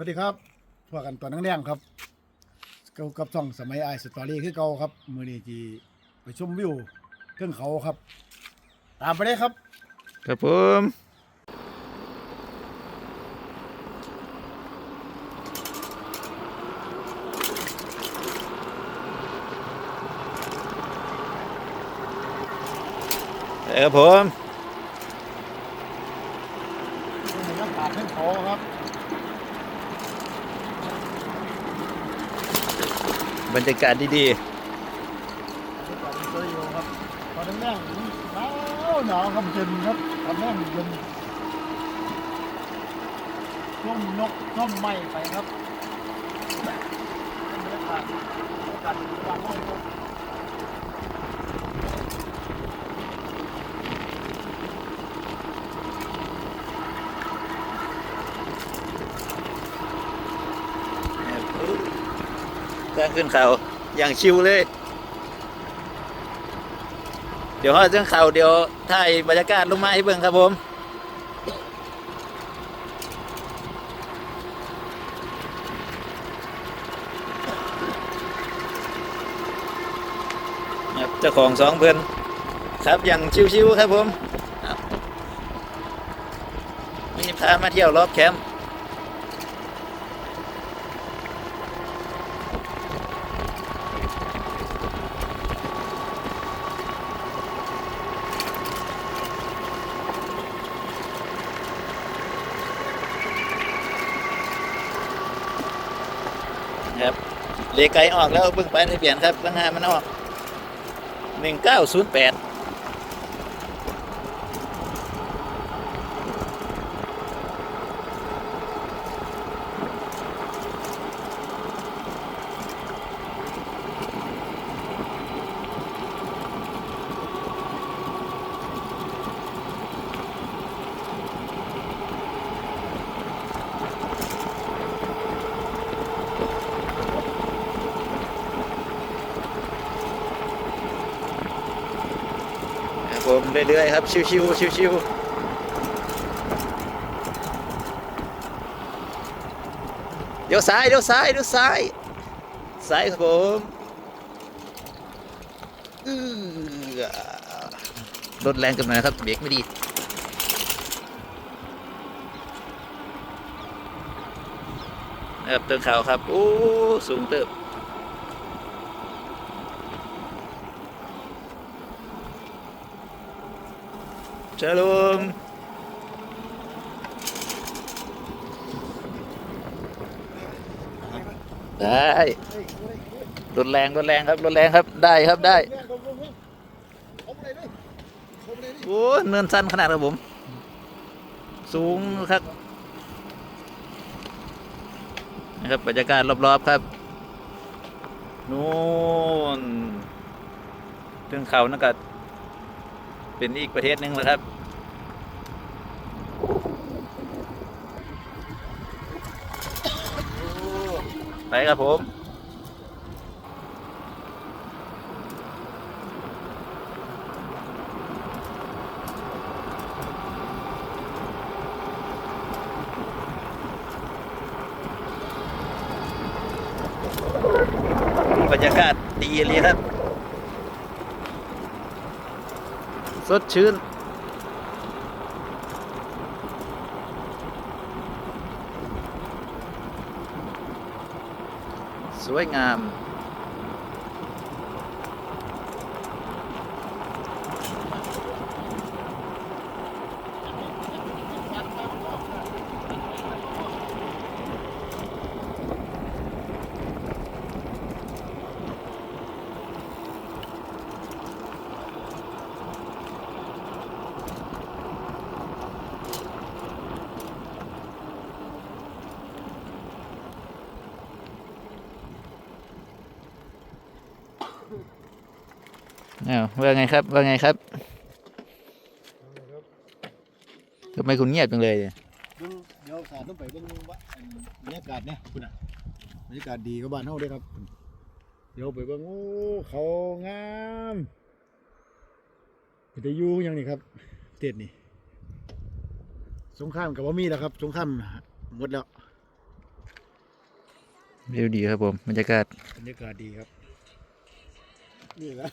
วัสดีครับพวกกันตอนนังแรงครับเกี่ยวกับช่องสมัยไอสตอรี่คือเก่าครับ มือนี้ที่ไปชมวิวเครื่องเขาครับ ตามไปเลยครับ ครับผมครับผมนี่ก็ปากเครื่องเขาครับ บรรยากาศดีบรรยากาศสวยอยู่ครับตอนนังแรงหนาวหนาวครับเย็นครับตอนแรกเย็นช่มนกช่มไม้ไปครับบรรยากาศบรรยากาศดีมากเลยครับ ทางขึ้นเขาอย่างชิวเลย เดี๋ยวฮอดเรื่องเขาเดี๋ยวถ่ายบรรยากาศลงมาให้เบิ่งครับผมครับเจ้าของสองเพื่อนครับอย่างชิวๆครับผมมีพามาเที่ยวรอบแคมป์ ครับเลไกออกแล้วเบิ่งไปทะเบียนครับทั้งห้ามันออกหนึ่งเก้าศูนย์แปด มเรื่อยๆครับ ชิวๆชิวๆเดี๋ยวซ้ายเดี๋ยวซ้ายเดี๋ยวซ้ายซ้ายครับผมอื้อรถแรงกันหน่อยครับเบรกไม่ดีนะครับเตือนข่าวครับ โอ้ สูงเติบ Shalom. ได้รถแรงรถแรงครับรถแรงครับได้ครับได้โอ้เนินสั้นขนาดครับผม สูงครับนะครับบรรยากาศรอบๆครับนู่นถึงเขานั่นก็ เป็นอีกประเทศหนึ่งแล้วครับ ไปครับผมบรรยากาศดีเลยครับ สดชื่น สวยงาม อ้าวว่าไงครับ ว่าไงครับทำไมคุณเงียบจังเลยเนี่ยเบิ่งเดี๋ยวขาต้องไปเบิ่งว่าอันบรรยากาศเนี่ยคุณอะบรรยากาศดีกว่าบ้านเฮาเด้ครับ เดี๋ยวไปเบิ่งโอ้เขางามจะอยู่ยังนี่ครับประเทศนี่ สงครามกับว่ามีแล้วครับ สงครามหมดแล้ววิวดีครับผมบรรยากาศบรรยากาศดีครับนี่แหละ